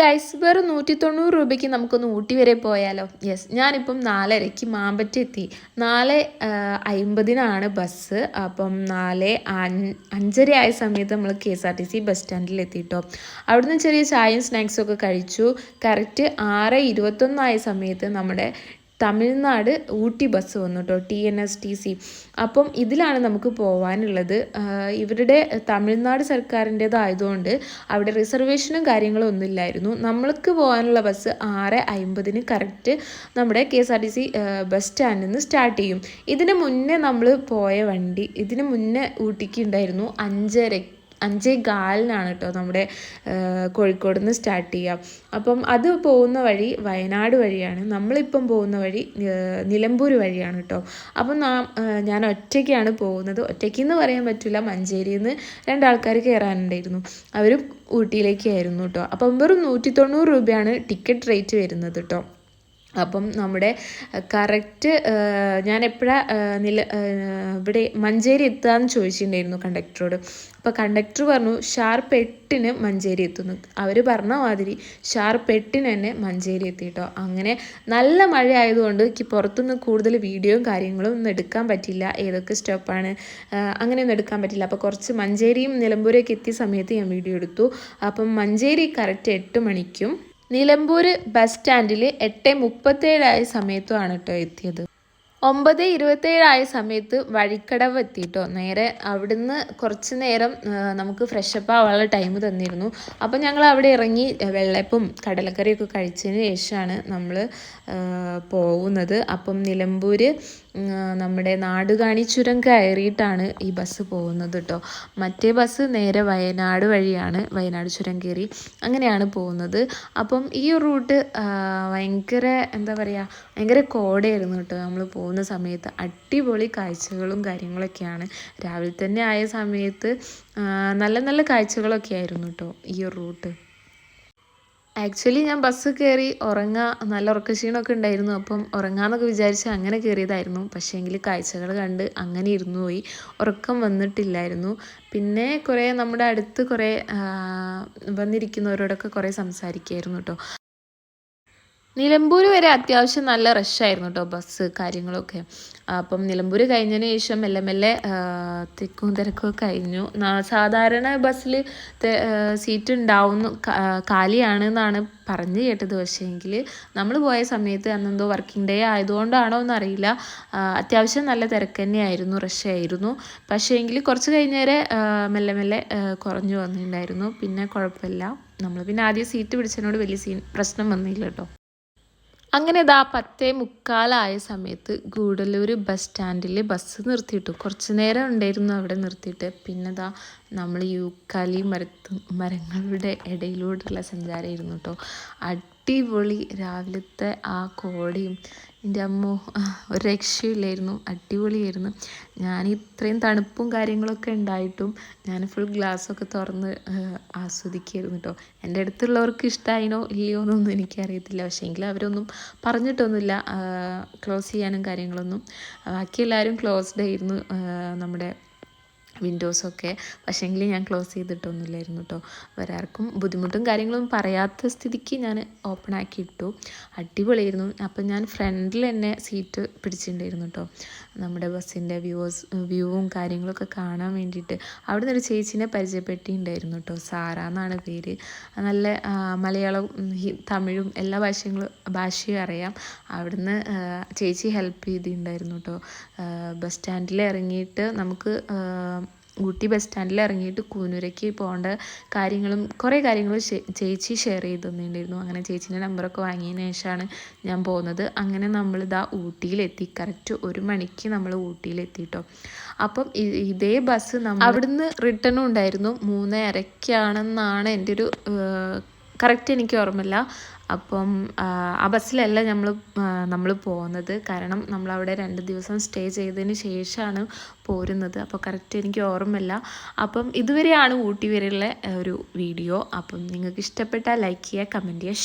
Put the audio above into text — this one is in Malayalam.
ഗൈസ് വെറും നൂറ്റി തൊണ്ണൂറ് രൂപയ്ക്ക് നമുക്കൊന്ന് ഊട്ടി വരെ പോയാലോ? യെസ് ഞാനിപ്പം നാലരയ്ക്ക് മാമ്പറ്റ എത്തി നാല് അമ്പതിനാണ് ബസ് അപ്പം നാല് അഞ്ചര ആയ സമയത്ത് നമ്മൾ K S R T C bus സ്റ്റാൻഡിൽ എത്തിയിട്ടോ അവിടുന്ന് ചെറിയ ചായയും സ്നാക്സും ഒക്കെ കഴിച്ചു. കറക്റ്റ് ആറ് ഇരുപത്തൊന്നായ സമയത്ത് നമ്മുടെ തമിഴ്നാട് ഊട്ടി ബസ് വന്നു കേട്ടോ T N S T C. അപ്പം ഇതിലാണ് നമുക്ക് പോകാനുള്ളത് ഇവരുടെ തമിഴ്നാട് സർക്കാരിന്റേതായതുകൊണ്ട് അവിടെ റിസർവേഷനും കാര്യങ്ങളും ഒന്നുമില്ലായിരുന്നു നമ്മൾക്ക് പോകാനുള്ള ബസ് ആറ് അമ്പതിന് കറക്റ്റ് നമ്മുടെ K S R T C bus സ്റ്റാൻഡിൽ നിന്ന് സ്റ്റാർട്ട് ചെയ്യും. ഇതിന് മുന്നേ നമ്മൾ പോയ വണ്ടി ഇതിന് മുന്നേ ഊട്ടിക്ക് ഉണ്ടായിരുന്നു അഞ്ചര അഞ്ചേ കാലിനാണ് കേട്ടോ നമ്മുടെ കോഴിക്കോട് നിന്ന് സ്റ്റാർട്ട് ചെയ്യുക അപ്പം അത് പോകുന്ന വഴി വയനാട് വഴിയാണ്. നമ്മളിപ്പം പോകുന്ന വഴി നിലമ്പൂർ വഴിയാണ് കേട്ടോ അപ്പം ഞാൻ ഒറ്റയ്ക്കാണ് പോകുന്നത്. ഒറ്റയ്ക്കെന്ന് പറയാൻ പറ്റില്ല മഞ്ചേരിയിൽ നിന്ന് രണ്ടാൾക്കാർ കയറാനുണ്ടായിരുന്നു അവരും ഊട്ടിയിലേക്കായിരുന്നു കേട്ടോ അപ്പം വെറും നൂറ്റി തൊണ്ണൂറ് രൂപയാണ് ടിക്കറ്റ് റേറ്റ് വരുന്നത് കേട്ടോ അപ്പം നമ്മുടെ കറക്റ്റ് ഞാൻ എപ്പോഴാണ് നില ഇവിടെ മഞ്ചേരി എത്താന്ന് ചോദിച്ചിട്ടുണ്ടായിരുന്നു കണ്ടക്ടറോട് അപ്പോൾ കണ്ടക്ടർ പറഞ്ഞു ഷാർപ്പ് എട്ടിന് മഞ്ചേരി എത്തുന്നു. അവർ പറഞ്ഞ മാതിരി ഷാർപ്പ് എട്ടിന് തന്നെ മഞ്ചേരി എത്തി കേട്ടോ അങ്ങനെ നല്ല മഴ ആയതുകൊണ്ട് എനിക്ക് പുറത്തുനിന്ന് കൂടുതൽ വീഡിയോയും കാര്യങ്ങളും ഒന്നും എടുക്കാൻ പറ്റില്ല. ഏതൊക്കെ സ്റ്റോപ്പാണ് അങ്ങനെയൊന്നും എടുക്കാൻ പറ്റില്ല. അപ്പോൾ കുറച്ച് മഞ്ചേരിയും നിലമ്പൂരൊക്കെ എത്തിയ സമയത്ത് ഞാൻ വീഡിയോ എടുത്തു. അപ്പം മഞ്ചേരി കറക്റ്റ് എട്ട് മണിക്കും നിലമ്പൂർ ബസ് സ്റ്റാൻഡിൽ എട്ട് മുപ്പത്തേഴായ സമയത്തുമാണ് കേട്ടോ എത്തിയത്. ഒമ്പത് ഇരുപത്തേഴായ സമയത്ത് വഴിക്കടവ് എത്തിയിട്ടോ നേരെ അവിടുന്ന് കുറച്ച് നേരം നമുക്ക് ഫ്രഷപ്പ് ആവാനുള്ള ടൈം തന്നിരുന്നു. അപ്പം ഞങ്ങൾ അവിടെ ഇറങ്ങി വെള്ളപ്പും കടലക്കറിയൊക്കെ കഴിച്ചതിന് ശേഷമാണ് നമ്മൾ പോകുന്നത് അപ്പം നിലമ്പൂർ നമ്മുടെ നാടുകാണി ചുരം കയറിയിട്ടാണ് ഈ ബസ് പോകുന്നത് കേട്ടോ മറ്റേ ബസ് നേരെ വയനാട് വഴിയാണ് വയനാട് ചുരം കയറി അങ്ങനെയാണ് പോകുന്നത്. അപ്പം ഈ റൂട്ട് ഭയങ്കര എന്താ പറയുക ഭയങ്കര കോടയായിരുന്നു കേട്ടോ നമ്മൾ പോകുന്ന സമയത്ത് അടിപൊളി കാഴ്ചകളും കാര്യങ്ങളൊക്കെയാണ്. രാവിലെ തന്നെ ആയ സമയത്ത് നല്ല നല്ല കാഴ്ചകളൊക്കെ ആയിരുന്നു കേട്ടോ ഈ റൂട്ട് ആക്ച്വലി ഞാൻ ബസ് കയറി ഉറങ്ങാ നല്ല ഉറക്കക്ഷീണമൊക്കെ ഉണ്ടായിരുന്നു. അപ്പം ഉറങ്ങാന്നൊക്കെ വിചാരിച്ച് അങ്ങനെ കയറിയതായിരുന്നു പക്ഷേ എങ്കിൽ കാഴ്ചകൾ കണ്ട് അങ്ങനെ ഇരുന്നു പോയി. ഉറക്കം വന്നിട്ടില്ലായിരുന്നു. പിന്നെ കുറേ നമ്മുടെ അടുത്ത് കുറേ വന്നിരിക്കുന്നവരോടൊക്കെ കുറേ സംസാരിക്കുമായിരുന്നു കേട്ടോ നിലമ്പൂർ വരെ അത്യാവശ്യം നല്ല റഷായിരുന്നു കേട്ടോ ബസ് കാര്യങ്ങളൊക്കെ. അപ്പം നിലമ്പൂർ കഴിഞ്ഞതിന് ശേഷം മെല്ലെ മെല്ലെ തിക്കും തിരക്കും കഴിഞ്ഞു. സാധാരണ ബസ്സിൽ സീറ്റ് ഉണ്ടാവുന്നു കാലിയാണ് എന്നാണ് പറഞ്ഞു കേട്ടത്. പക്ഷേ എങ്കിൽ നമ്മൾ പോയ സമയത്ത് അന്നെന്തോ വർക്കിംഗ് ഡേ ആയതുകൊണ്ടാണോ എന്നറിയില്ല. അത്യാവശ്യം നല്ല തിരക്ക് തന്നെയായിരുന്നു റഷായിരുന്നു പക്ഷേ എങ്കിൽ കുറച്ച് കഴിഞ്ഞേരെ മെല്ലെ മെല്ലെ കുറഞ്ഞു വന്നിട്ടുണ്ടായിരുന്നു. പിന്നെ കുഴപ്പമില്ല. നമ്മൾ പിന്നെ ആദ്യം സീറ്റ് പിടിച്ചതിനോട് വലിയ സീൻ പ്രശ്നം വന്നില്ല കേട്ടോ അങ്ങനെ ഇതാ പത്തേ മുക്കാലായ സമയത്ത് ഗൂഡല്ലൂർ ബസ് സ്റ്റാൻഡിൽ ബസ് നിർത്തിയിട്ടു. കുറച്ച് നേരം ഉണ്ടായിരുന്നു അവിടെ നിർത്തിയിട്ട്. പിന്നെ ഇതാ നമ്മൾ യൂക്കാലി മരത്ത് മരങ്ങളുടെ ഇടയിലൂടെയുള്ള സഞ്ചാരമായിരുന്നു കേട്ടോ അടിപൊളി രാവിലത്തെ ആ കോടയും. എന്റെ അമ്മ ഒരു രക്ഷയില്ലായിരുന്നു അടിപൊളിയായിരുന്നു. ഞാൻ ഇത്രയും തണുപ്പും കാര്യങ്ങളൊക്കെ ഉണ്ടായിട്ടും ഞാൻ ഫുൾ ഗ്ലാസ്സൊക്കെ തുറന്ന് ആസ്വദിക്കുകയായിരുന്നു കേട്ടോ. എന്റെ അടുത്തുള്ളവർക്ക് ഇഷ്ടമായിനോ ഇല്ലയോ എന്നൊന്നും എനിക്കറിയത്തില്ല. പക്ഷേ എങ്കിലും അവരൊന്നും പറഞ്ഞിട്ടൊന്നുമില്ല ക്ലോസ് ചെയ്യാനും കാര്യങ്ങളൊന്നും. ബാക്കി എല്ലാവരും ക്ലോസ്ഡ് ആയിരുന്നു നമ്മുടെ വിൻഡോസൊക്കെ പക്ഷേങ്കിൽ ഞാൻ ക്ലോസ് ചെയ്തിട്ടൊന്നുമില്ലായിരുന്നു കേട്ടോ ഒരാർക്കും ബുദ്ധിമുട്ടും കാര്യങ്ങളും പറയാത്ത സ്ഥിതിക്ക് ഞാൻ ഓപ്പൺ ആക്കി ഇട്ടു അടിപൊളിയായിരുന്നു. അപ്പം ഞാൻ ഫ്രണ്ടിൽ തന്നെ സീറ്റ് പിടിച്ചിട്ടുണ്ടായിരുന്നു കേട്ടോ നമ്മുടെ ബസ്സിന്റെ വ്യൂസ് വ്യൂവും കാര്യങ്ങളൊക്കെ കാണാൻ വേണ്ടിയിട്ട്. അവിടെ നിന്നൊരു ചേച്ചീനെ പരിചയപ്പെട്ടിട്ടുണ്ടായിരുന്നു കേട്ടോ സാറ എന്നാണ് പേര്. നല്ല മലയാളം തമിഴും എല്ലാ ഭാഷകളും ഭാഷയും അറിയാം. അവിടുന്ന് ചേച്ചി ഹെൽപ്പ് ചെയ്തിട്ടുണ്ടായിരുന്നു കേട്ടോ ബസ് സ്റ്റാൻഡിൽ ഇറങ്ങിയിട്ട് നമുക്ക് ഊട്ടി ബസ് സ്റ്റാൻഡിൽ ഇറങ്ങിയിട്ട് കൂനൂരയ്ക്ക് പോകേണ്ട കാര്യങ്ങളും കുറേ കാര്യങ്ങൾ ചേച്ചി ഷെയർ ചെയ്ത് തന്നിട്ടുണ്ടായിരുന്നു. അങ്ങനെ ചേച്ചീന്റെ നമ്പറൊക്കെ വാങ്ങിയതിന് ശേഷമാണ് ഞാൻ പോകുന്നത് അങ്ങനെ നമ്മളിതാ ഊട്ടിയിലെത്തി കറക്റ്റ് ഒരു മണിക്ക് നമ്മൾ ഊട്ടിയിലെത്തിട്ടോ അപ്പം ഇതേ ബസ് നമ്മൾ അവിടുന്ന് റിട്ടേണും ഉണ്ടായിരുന്നു. മൂന്നരക്കാണെന്നാണ് എന്റെ ഒരു കറക്റ്റ് എനിക്ക് ഓർമ്മയില്ല. അപ്പം ആ ബസ്സിലല്ല നമ്മൾ നമ്മൾ പോകുന്നത്. കാരണം നമ്മളവിടെ രണ്ട് ദിവസം സ്റ്റേ ചെയ്തതിന് ശേഷമാണ് പോരുന്നത്. അപ്പോൾ കറക്റ്റ് എനിക്ക് ഓർമ്മയില്ല. അപ്പം ഇതുവരെയാണ് ഊട്ടി വരെയുള്ള ഒരു വീഡിയോ. അപ്പം നിങ്ങൾക്ക് ഇഷ്ടപ്പെട്ടാൽ ലൈക്ക് ചെയ്യുക കമന്റ് ചെയ്യുക